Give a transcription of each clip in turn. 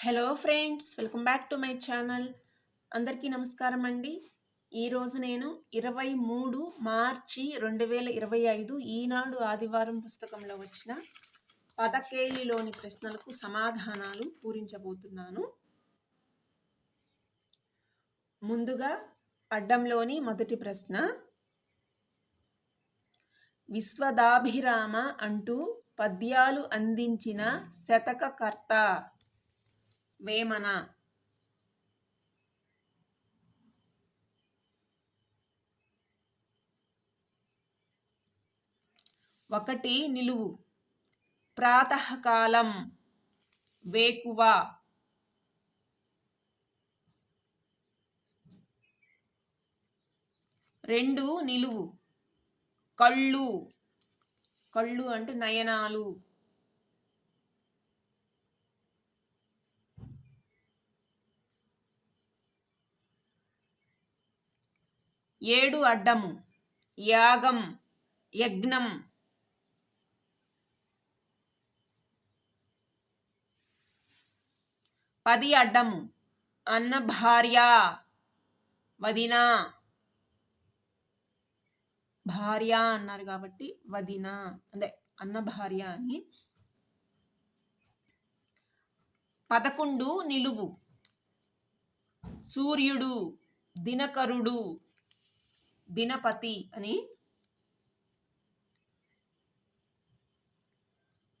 Hello friends welcome back to my channel. అందరికీ నమస్కారం అండి. ఈరోజు నేను ఇరవై మూడు మార్చి రెండు వేల ఇరవై ఐదు ఈనాడు ఆదివారం పుస్తకంలో వచ్చిన పదకేలిలోని ప్రశ్నలకు సమాధానాలు పూరించబోతున్నాను. ముందుగా అడ్డంలోని మొదటి ప్రశ్న. విశ్వదాభిరామ అంటూ పద్యాలు అందించిన శతకకర్త వేమన ఒకటి నిలువు. ప్రాతకాలం. వేకువ. రెండు నిలువు. కళ్ళు. కళ్ళు అంటే నయనాలు. ఏడు అడ్డము యాగం యజ్ఞం. పది అడ్డము అన్న భార్య వదిన. భార్య అన్నారు కాబట్టి వదిన అదే అన్న భార్య అని. పదకొండు నిలువు సూర్యుడు దినకరుడు. దినపతి అని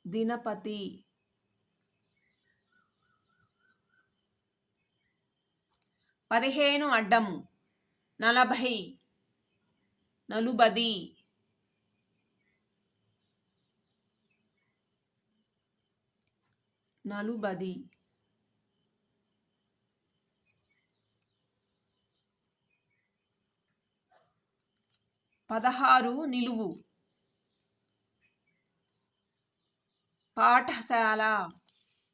దినపతి. పదిహేను అడ్డము నలభై నలుబది. నలుబది. పదహారు నిలువు. పాఠశాల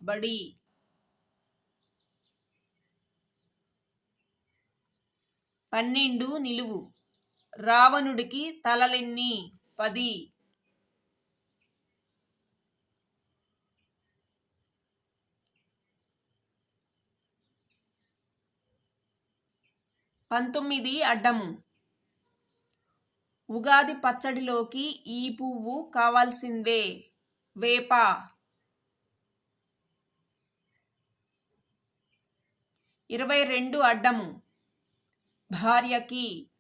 బడి. పన్నెండు నిలువు. రావణుడికి తలలెన్ని పది. పంతొమ్మిది అడ్డము. ఉగాది పచ్చడిలోకి ఈ పువ్వు కావాల్సిందే. వేప. ఇరవై రెండు అడ్డము. భార్యకి.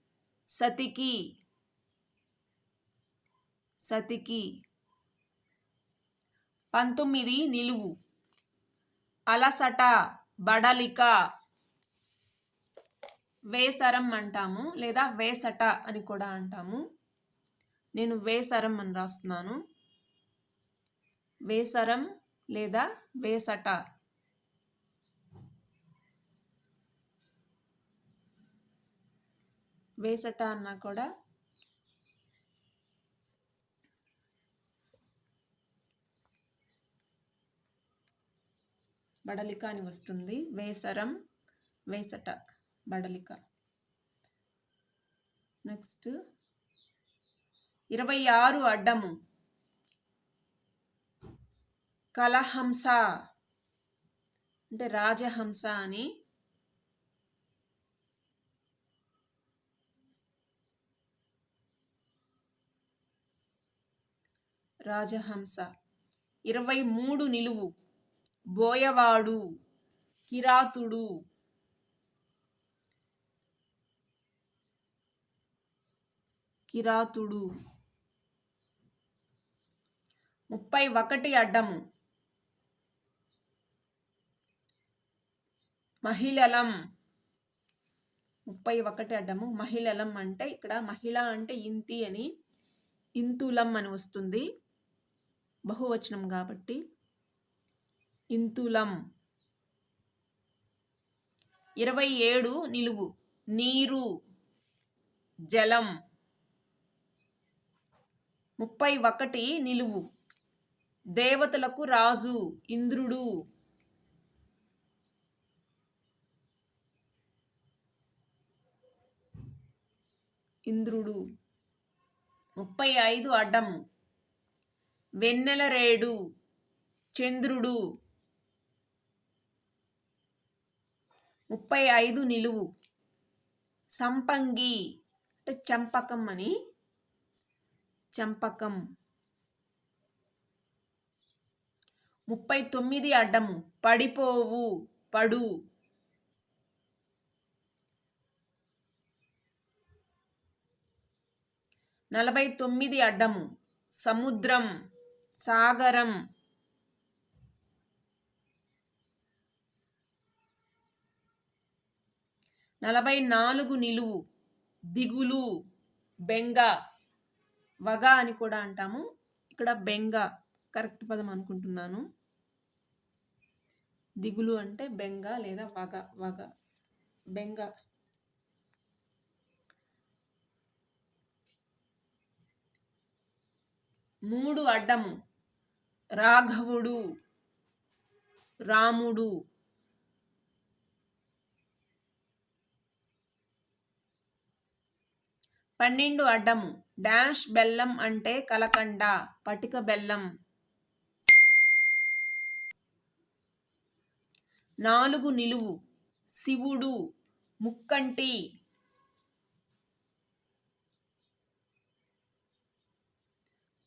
సతికి. సతికి. పంతొమ్మిది నిలువు. అలసట బడలిక. వేసరం అంటాము లేదా వేసట అని కూడా అంటాము. నేను వేసరం అని రాస్తున్నాను. వేసరం లేదా వేసట. వేసట అన్నా కూడా బడలిక అని వస్తుంది. వేసరం వేసట. బడలిక. నెక్స్ట్ ఇరవై ఆరు అడ్డము. కలహంస. అంటే రాజహంస అని రాజహంస. ఇరవై మూడు నిలువు. బోయవాడు కిరాతుడు కిరాతుడు. ముప్పై ఒకటి అడ్డము. మహిళలం. ముప్పై ఒకటి అడ్డము. మహిళలం అంటే ఇక్కడ మహిళ అంటే ఇంతి అని ఇంతులం అని వస్తుంది. బహువచనం కాబట్టి ఇంతులం. ఇరవై ఏడు నిలువు. నీరు. జలం. ముప్పై ఒకటి నిలువు. దేవతలకు రాజు ఇంద్రుడు. ఇంద్రుడు. ముప్పై ఐదు అడ్డం. వెన్నెల రేడు చంద్రుడు. ముప్పై ఐదు నిలువు. సంపంగి. అంటే చంపకం అని చంపకం. ముప్పై తొమ్మిది అడ్డము. పడిపోవు పడు. నలభై తొమ్మిది అడ్డము. సముద్రం సాగరం. నలభై నాలుగు నిలువు. దిగులు బెంగ. వగ అని కూడా అంటాము. ఇక్కడ బెంగ కరెక్ట్ పదం అనుకుంటున్నాను. దిగులు అంటే బెంగ లేదా వగ వగ బెంగ. మూడు అడ్డము. రాఘవుడు రాముడు. పన్నెండు అడ్డము. డాష్ బెల్లం అంటే కలకండ పటిక బెల్లం. నాలుగు నిలువు శివుడు ముక్కంటి.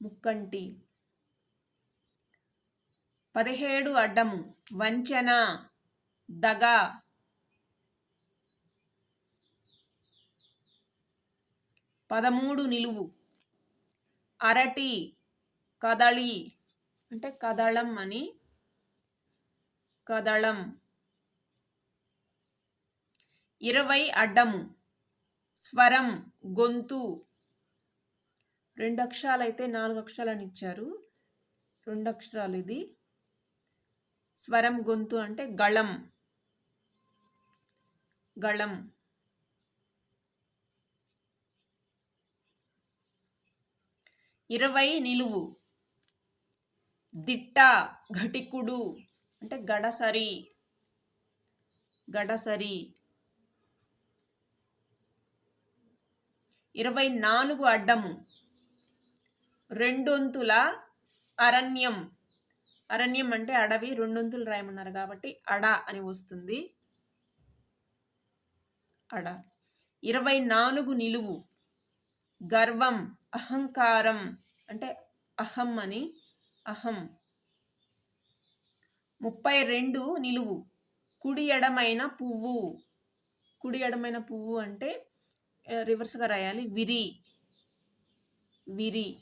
ముక్కంటి. పదిహేడు అడ్డము వంచన దగ. పదమూడు నిలువు. అరటి కదళి అంటే కదళం అని కదళం. ఇరవై అడ్డము స్వరం గొంతు. రెండు అక్షరాలు అయితే నాలుగు అక్షరాలని ఇచ్చారు. రెండు అక్షరాలు ఇది. స్వరం గొంతు అంటే గళం. గళం. ఇరవై నిలువు. దిట్ట ఘటికుడు అంటే గడసరి. గడసరి. ఇరవై నాలుగు అడ్డము. రెండొంతుల అరణ్యం. అరణ్యం అంటే అడవి రెండొంతులు రాయమన్నారు కాబట్టి అడ అని వస్తుంది. అడ. ఇరవై నాలుగు నిలువు. గర్వం. అహంకారం అంటే అహం అని అహం. ముప్పై రెండు నిలువు. కుడి ఎడమైన పువ్వు. కుడి ఎడమైన పువ్వు అంటే రివర్స్గా రాయాలి. విరి. విరి.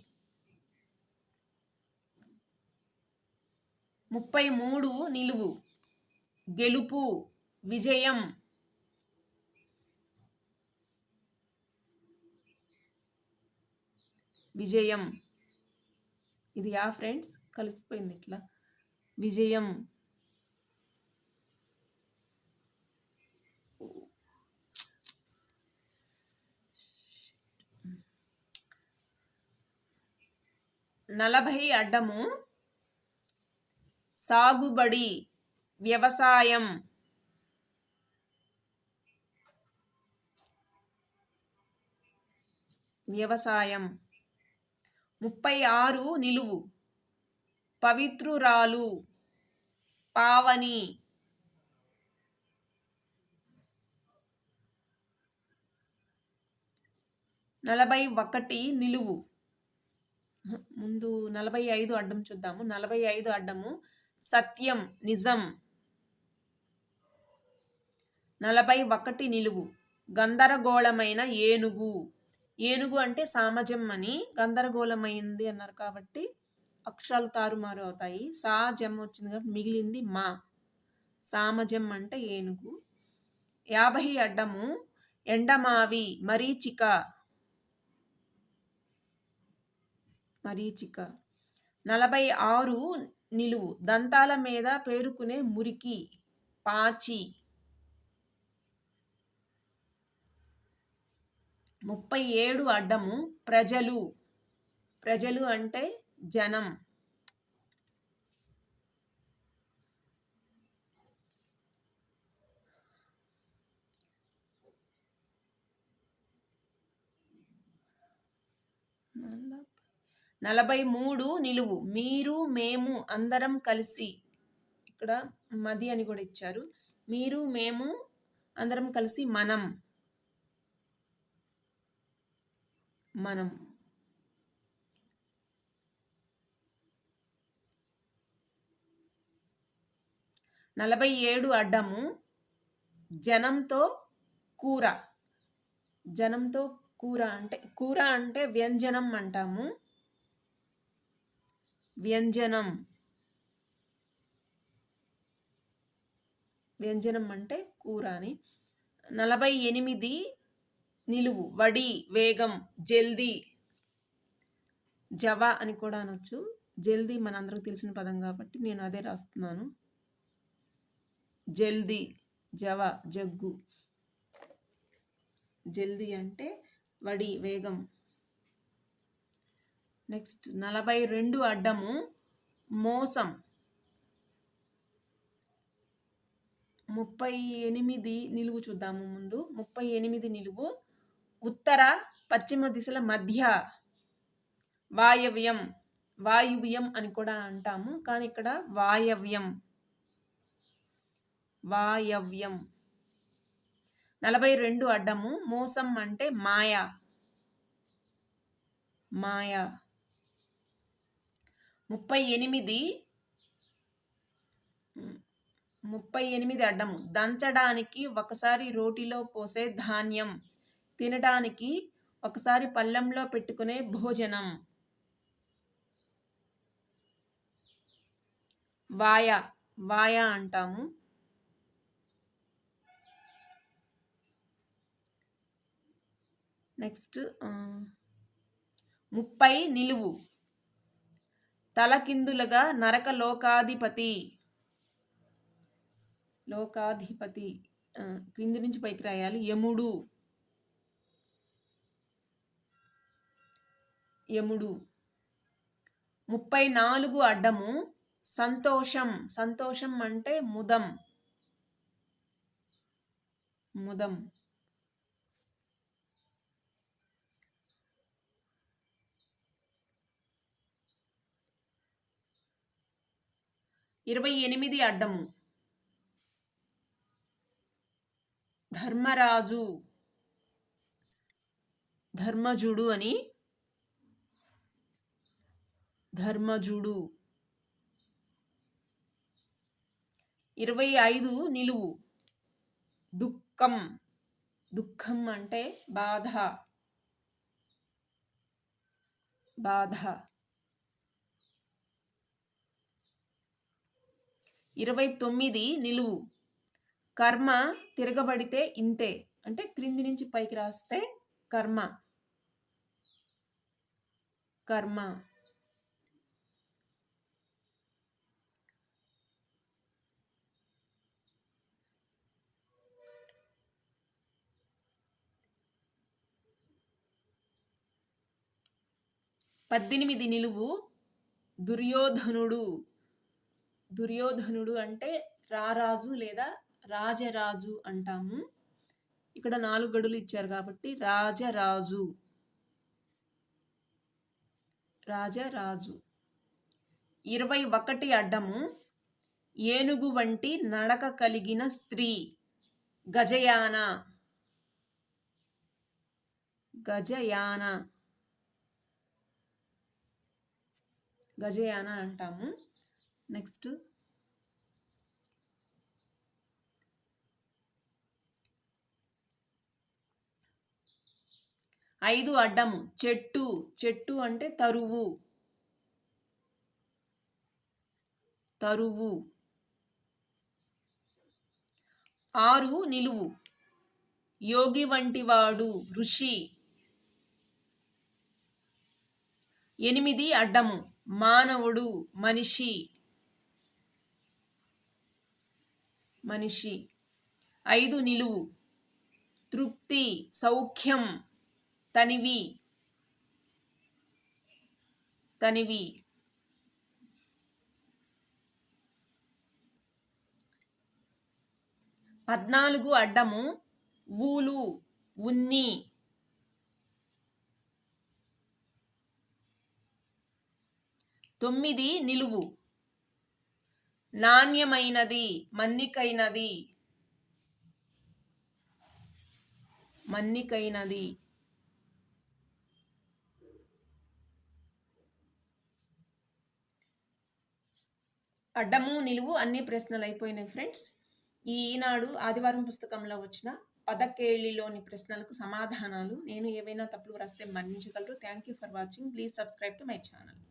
ముప్పై మూడు నిలువు. గెలుపు. విజయం. విజయం. ఇది యా ఫ్రెండ్స్ కలిసిపోయింది ఇట్లా. విజయం. నలభై అడ్డము. సాగుబడి వ్యవసాయం. వ్యవసాయం. ముప్పై ఆరు నిలువు. పవిత్రురాలు పావని. నలభై ఒకటి నిలువు. ముందు నలభై ఐదు అడ్డం చూద్దాము. నలభై ఐదు అడ్డము సత్యం నిజం. నలభై ఒకటి నిలువు. గందరగోళమైన ఏనుగు. ఏనుగు అంటే సామజం అని గందరగోళమైంది అన్నారు కాబట్టి అక్షరాలు తారుమారు అవుతాయి. సాజం వచ్చింది కాబట్టి మిగిలింది మా. సామజం అంటే ఏనుగు. యాభై అడ్డము ఎండమావి మరీచిక. మరీచిక. నలభై ఆరు నిలువు. దంతాల మీద పేరుకునే మురికి పాచి. ముప్పై ఏడు అడ్డము ప్రజలు. ప్రజలు అంటే జనం. నలభై మూడు నిలువు. మీరు మేము అందరం కలిసి. ఇక్కడ మది అని కూడా ఇచ్చారు. మీరు మేము అందరం కలిసి మనం. మనం నలభై ఏడు అడ్డము జనంతో కూర. జనంతో కూర అంటే కూర అంటే వ్యంజనం అంటాము. వ్యంజనం. వ్యంజనం అంటే కూర అని. నలభై ఎనిమిది నిలువు వడి వేగం జల్దీ జవ అని కూడా అనొచ్చు. జల్దీ మనందరికి తెలిసిన పదం కాబట్టి నేను అదే రాస్తున్నాను. జల్దీ జవ జగ్గు. జల్దీ అంటే వడి వేగం. నెక్స్ట్ నలభై రెండు అడ్డము మోసం. ముప్పై ఎనిమిది నిలువు చూద్దాము ముందు. ముప్పై ఎనిమిది నిలువు ఉత్తర పశ్చిమ దిశల మధ్య వాయవ్యం వాయువ్యం అని కూడా అంటాము కానీ ఇక్కడ వాయవ్యం. వాయవ్యం. నలభై రెండు అడ్డము మోసం అంటే మాయ. మాయ. ముప్పై ఎనిమిది ముప్పై ఎనిమిది అడ్డము. దంచడానికి ఒకసారి రోటిలో పోసే ధాన్యం. తినడానికి ఒకసారి పళ్ళెంలో పెట్టుకునే భోజనం. వాయ వాయ అంటాము. నెక్స్ట్ ముప్పై నిలువు. తలకిందులుగా నరక లోకాధిపతి. లోకాధిపతి క్రింది నుంచి పైకి రాయాలి. యముడు. యముడు. ముప్పై నాలుగు అడ్డము సంతోషం. సంతోషం అంటే ముదం. ముదం. ఇరవై ఎనిమిది అడ్డము. ధర్మరాజు. ధర్మజుడు అని ధర్మజుడు. ఇరవై ఐదు నిలువు. దుఃఖం. దుఃఖం అంటే బాధ. బాధ. ఇరవై తొమ్మిది నిలువు. కర్మ తిరగబడితే ఇంతే. అంటే క్రింది నుంచి పైకి రాస్తే కర్మ. కర్మ. పద్దెనిమిది నిలువు దుర్యోధనుడు. దుర్యోధనుడు అంటే రారాజు లేదా రాజరాజు అంటాము. ఇక్కడ నాలుగు గడులు ఇచ్చారు కాబట్టి రాజరాజు. రాజరాజు. ఇరవై ఒకటి అడ్డము. ఏనుగు వంటి నడక కలిగిన స్త్రీ. గజయాన. గజయాన. గజయాన అంటాము. నెక్స్ట్ ఐదు అడ్డము. చెట్టు. చెట్టు అంటే తరువు. తరువు. ఆరు నిలువు. యోగి వంటివాడు ఋషి. ఎనిమిది అడ్డము. మానవుడు మనిషి. మనిషి. ఐదు నిలువు. తృప్తి సౌఖ్యం తనివి. తనివి. పద్నాలుగు అడ్డము ఊలు ఉన్ని. తొమ్మిది నిలువు. నాణ్యమైనది మన్నికైనది. మన్నికైనది. అడ్డము నిలువు అన్ని ప్రశ్నలు అయిపోయినాయి ఫ్రెండ్స్. ఈ ఈనాడు ఆదివారం పుస్తకంలో వచ్చిన పదకేళిలోని ప్రశ్నలకు సమాధానాలు. నేను ఏవైనా తప్పులు వ్రాస్తే మన్నించగలరు. Thank you for watching please subscribe to my channel